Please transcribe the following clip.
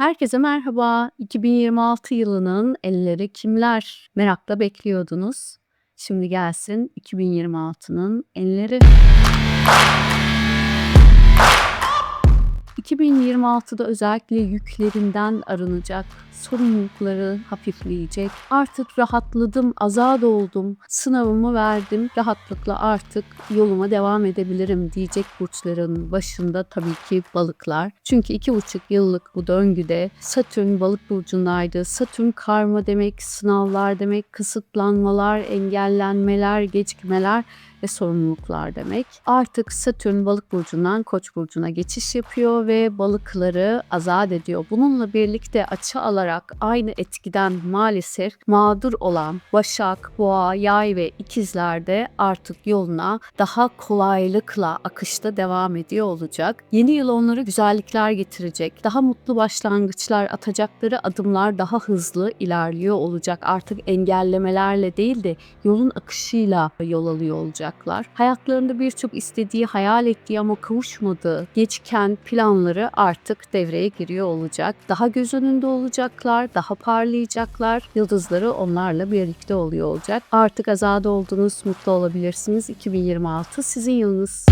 Herkese merhaba. 2026 yılının elleri kimler? Merakla bekliyordunuz. Şimdi gelsin 2026'nın elleri. 2026'da özellikle yüklerinden arınacak, sorumlulukları hafifleyecek. Artık rahatladım, azad oldum, sınavımı verdim, rahatlıkla artık yoluma devam edebilirim diyecek burçların başında tabii ki balıklar. Çünkü iki buçuk yıllık bu döngüde Satürn balık burcundaydı. Satürn karma demek, sınavlar demek, kısıtlanmalar, engellenmeler, gecikmeler ve sorumluluklar demek. Artık Satürn balık burcundan koç burcuna geçiş yapıyor ve balıkları azat ediyor. Bununla birlikte açı alarak aynı etkiden maalesef mağdur olan Başak, Boğa, Yay ve İkizler de artık yoluna daha kolaylıkla akışta devam ediyor olacak. Yeni yıl onlara güzellikler getirecek. Daha mutlu başlangıçlar atacakları adımlar daha hızlı ilerliyor olacak. Artık engellemelerle değil de yolun akışıyla yol alıyor olacaklar. Hayatlarında birçok istediği, hayal ettiği ama kavuşmadığı geçken planları artık devreye giriyor olacak. Daha göz önünde olacaklar, daha parlayacaklar. Yıldızları onlarla birlikte oluyor olacak. Artık azade oldunuz, mutlu olabilirsiniz. 2026 sizin yılınız.